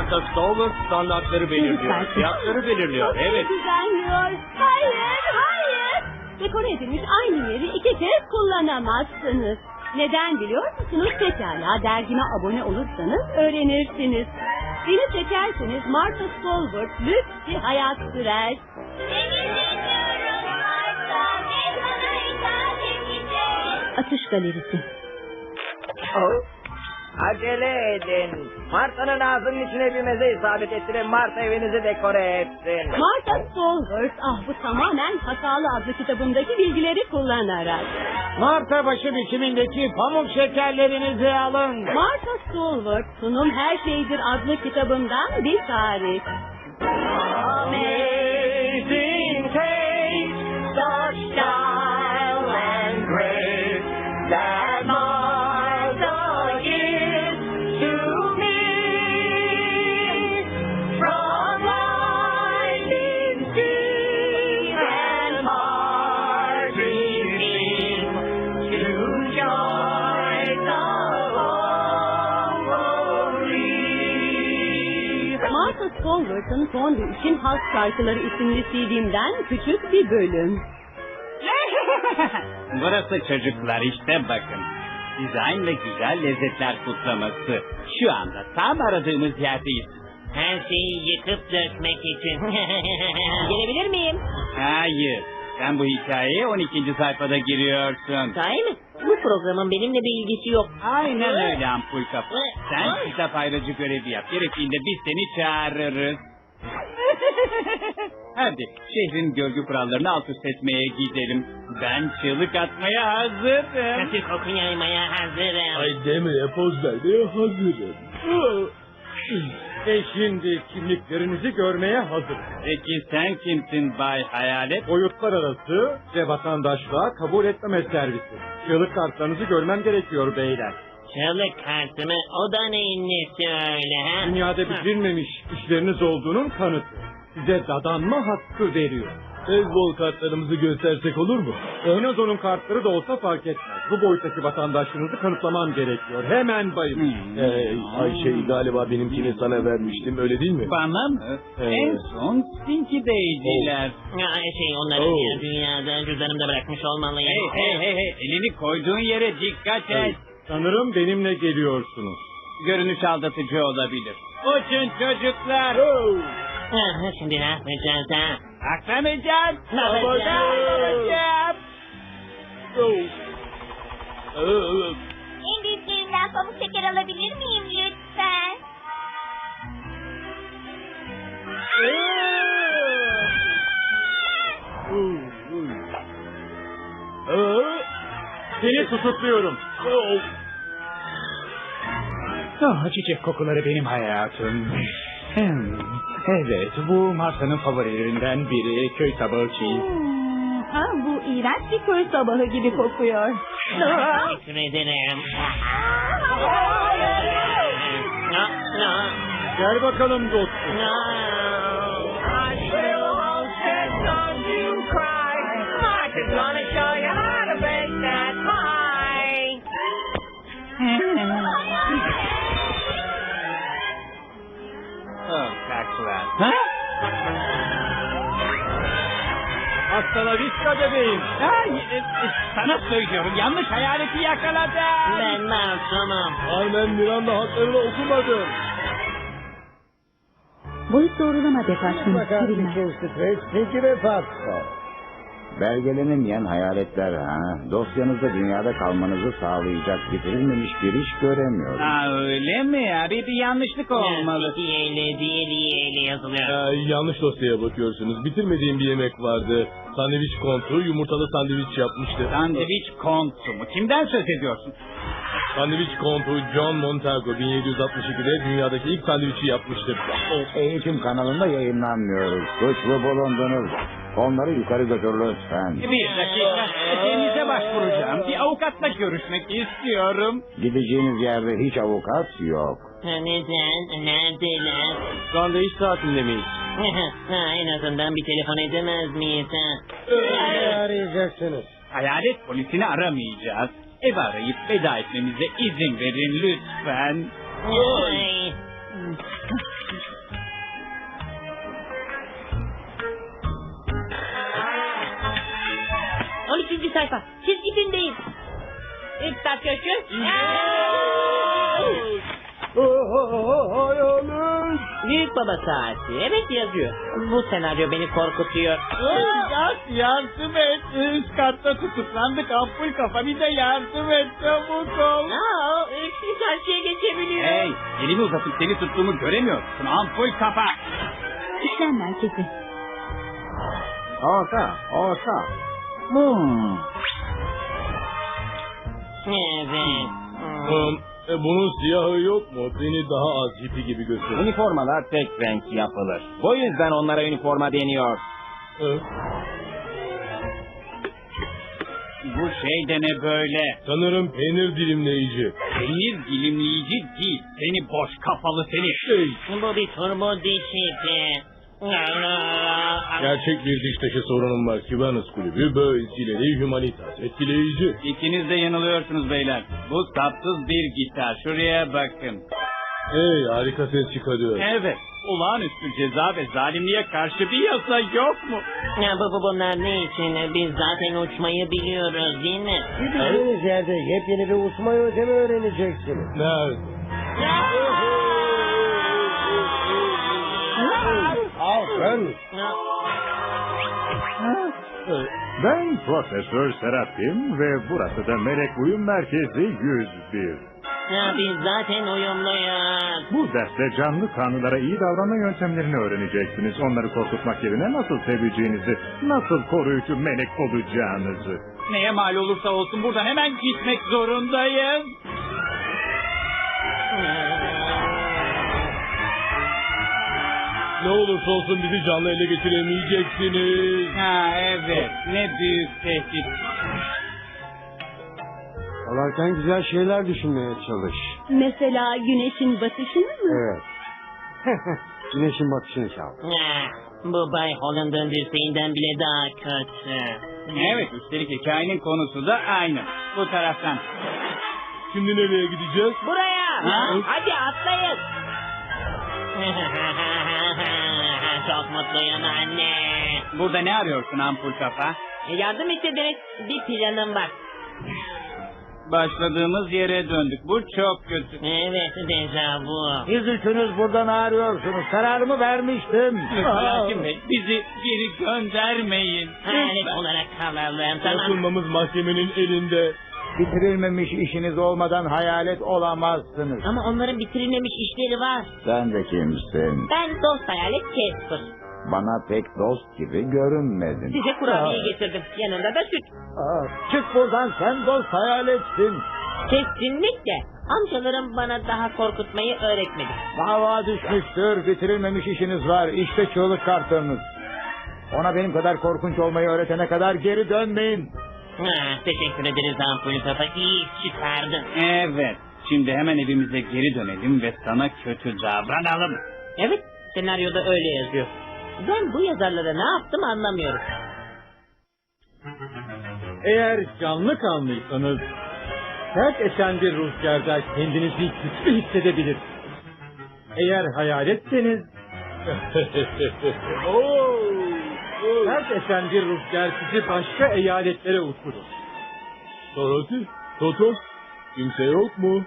Martha Stowler standartları belirliyor. Lütfen. Fiyatları belirliyor. Evet. Düzenliyor. Hayır, hayır. Dekore edilmiş aynı yeri iki kez kullanamazsınız. Neden biliyor musunuz? Pekala dergime abone olursanız öğrenirsiniz. Beni seçerseniz Martha Stolbert lüks bir hayat sürer. Atış galerisi. Acele edin. Marta'nın ağzının içine bir meze isabet ettirin. Marta evinizi dekore etsin. Martha Stolbert, ah bu tamamen hatalı adlı kitabımdaki bilgileri kullanarak. Marta başı biçimindeki pamuk şekerlerinizi alın. Martha Stolbert, sunum her şeydir adlı kitabımdan bir tarih. Amazing Stolbert'ın Fondü için Halk Şarkıları isimli CD'mden küçük bir bölüm. Burası çocuklar işte bakın. Dizayn ve güzel lezzetler kutlaması. Şu anda tam aradığımız yerdeyiz. Her şeyi yıkıp dökmek için. Gelebilir miyim? Hayır. Sen bu hikayeye 12. sayfada giriyorsun. Sahi mi? Bu programın benimle bir ilgisi yok. Aynen öyle ampul kafa. Sen kitap ayrıcı görevi yap. Gerektiğinde biz seni çağırırız. Hadi şehrin görgü kurallarını alt üst etmeye gidelim. Ben çığlık atmaya hazırım. Kötü koku yaymaya hazırım. Ay demeye poz vermeye hazırım. E şimdi kimliklerinizi görmeye hazır. Peki sen kimsin Bay Hayalet? Boyutlar arası ve vatandaşlığa kabul etmeme servisi. Çığlık kartlarınızı görmem gerekiyor beyler. Çığlık kartımı o da neyin nesi öyle ha? Dünyada bitirilmemiş işleriniz olduğunun kanıtı. Size dadanma hakkı veriyor. Beyzbol kartlarımızı göstersek olur mu? Oynazo'nun kartları da olsa fark etmez. Bu boyuttaki vatandaşlığınızı kanıtlamam gerekiyor. Hemen bayım. Hmm. Ee, Ayşe galiba benimkini sana vermiştim öyle değil mi? Bana mı? Ee, En son Stinky'deydiler. Ya şey onları Oh. diğer dünyada cüzdanımda bırakmış olmalıyım. Hey hey hey hey elini koyduğun yere dikkat et. Sanırım benimle geliyorsunuz. Görünüş aldatıcı olabilir. Uçun çocuklar. Ah, Şimdi ne yapacağız ha? Aklamayacaksın. Ne yapacağız? Aklamayacaksın. En büyüklerinden pamuk şeker alabilir miyim lütfen? Seni tutukluyorum. Ah, çiçek kokuları benim hayatım. Hmm, evet, bu Marta'nın favorilerinden biri köy sabahı çiğ. Ha, bu iğrenç bir köy sabahı gibi kokuyor. Teşekkür ederim. No, Gel bakalım dostum. Kaklar. Ha? Hasta la vista bebeğim. Ay, e, e, sana söylüyorum yanlış hayaleti yakaladım. Ben masumum. Aynen Miranda haklarını okumadım. Boyut doğrulama departmanı birimler. Belgelenemeyen hayaletler ha. Dosyanızda dünyada kalmanızı sağlayacak bitirilmemiş bir iş göremiyorum. Aa, öyle mi? Abi bir yanlışlık olmalı. İyi eyle, diğeri iyi eyle yazılıyor. Ee, yanlış dosyaya bakıyorsunuz. Bitirmediğim bir yemek vardı. Sandviç kontu yumurtalı sandviç yapmıştı. Sandviç kontu mu? Kimden söz ediyorsun? Sandviç kontu John Montagu 1762'de dünyadaki ilk sandviçi yapmıştır. Eğitim kanalında yayınlanmıyor. Suçlu bulundunuz. Onları yukarı götür lütfen. Bir dakika. Denize başvuracağım. Bir avukatla görüşmek istiyorum. Gideceğiniz yerde hiç avukat yok. Neden? Neredeler? Şu anda iş saatinde miyiz? ha, en azından bir telefon edemez miyiz ha? Ne arayacaksınız? Hayalet polisini aramayacağız. Ev arayıp veda etmemize izin verin lütfen. Ay. Köşkü. Büyük baba saati. Evet yazıyor. Bu senaryo beni korkutuyor. İmdat yardım et. Üst katta tutuklandık. Ampul kafa bir de yardım et. Çabuk ol. Aa, öksüz karşıya geçebiliyor. Hey elimi uzatıp seni tuttuğumu göremiyorsun. Ampul kafa. İşlem merkezi. Orta, orta. Hmm. Evet. Um, e, bunun siyahı yok mu? Beni daha az hippie gibi gösteriyor. Üniformalar tek renk yapılır. Bu yüzden onlara üniforma deniyor. Bu şey de ne böyle? sanırım peynir dilimleyici. Peynir dilimleyici değil. Seni boş kafalı seni. Şey, Bu bir turbo dişiydi. Gerçek bir diş taşı sorunum var. Kivanus kulübü böylesiyle humanitas. Etkileyici. İkiniz de yanılıyorsunuz beyler. Bu sapsız bir gitar. Şuraya bakın. Hey harika ses çıkarıyor. Evet. Olağanüstü ceza ve zalimliğe karşı bir yasa yok mu? Ya bu, bu bunlar ne için? Biz zaten uçmayı biliyoruz değil mi? Gideceğiniz yerde yepyeni bir uçma yöntemi öğreneceksiniz. Nerede? Alkın. Ben Profesör Serapim ve burası da Melek Uyum Merkezi 101. Ya biz zaten uyumluyuz. Bu derste canlı kanlılara iyi davranma yöntemlerini öğreneceksiniz. Onları korkutmak yerine nasıl seveceğinizi, nasıl koruyucu melek olacağınızı. Neye mal olursa olsun buradan hemen gitmek zorundayım. Ne olursa olsun bizi canlı ele geçiremeyeceksiniz. Ha evet. Ne büyük tehdit. Olarken güzel şeyler düşünmeye çalış. Mesela güneşin batışını mı? Evet. Güneşin batışını çal. Ya, bu Bay Holland'ın dirseğinden bile daha kötü. Evet üstelik hikayenin konusu da aynı. Bu taraftan. Şimdi nereye gideceğiz? Buraya! Ha? Hadi atlayın! Çok mutluyum anne. Burada ne arıyorsun ampul kafa? Yardım istediniz. Bir planım var. Başladığımız yere döndük. Bu çok kötü. Evet, dejavu. Siz üçünüz buradan ağrıyorsunuz. Kararımı vermiştim. Hakim Bey bizi geri göndermeyin. Hayalet olarak kalalım, tamam mı? Kurtulmamız mahkemenin elinde. Bitirilmemiş işiniz olmadan hayalet olamazsınız. Ama onların bitirilmemiş işleri var. Sen de kimsin? Ben dost hayalet Casper. Bana pek dost gibi görünmedin. Size kurabiye getirdim. Yanında da süt. Aa, çık buradan sen dost hayaletsin. Kesinlikle. Amcalarım bana daha korkutmayı öğretmedi. Dava düşmüştür. Bitirilmemiş işiniz var. İşte çığlık kartınız. Ona benim kadar korkunç olmayı öğretene kadar geri dönmeyin. Ha, teşekkür ederiz Ampulü Papa. İyi iş çıkardın. Evet. Şimdi hemen evimize geri dönelim ve sana kötü davranalım. Evet, senaryoda öyle yazıyor. Ben bu yazarlara ne yaptım anlamıyorum. Eğer canlı kanlıysanız sert esen bir rüzgarda kendinizi güçlü hissedebilirsiniz. Eğer hayaletseniz Oo, sert esen bir rüzgar sizi başka eyaletlere uçurur. Dorothy, Toto, kimse yok mu?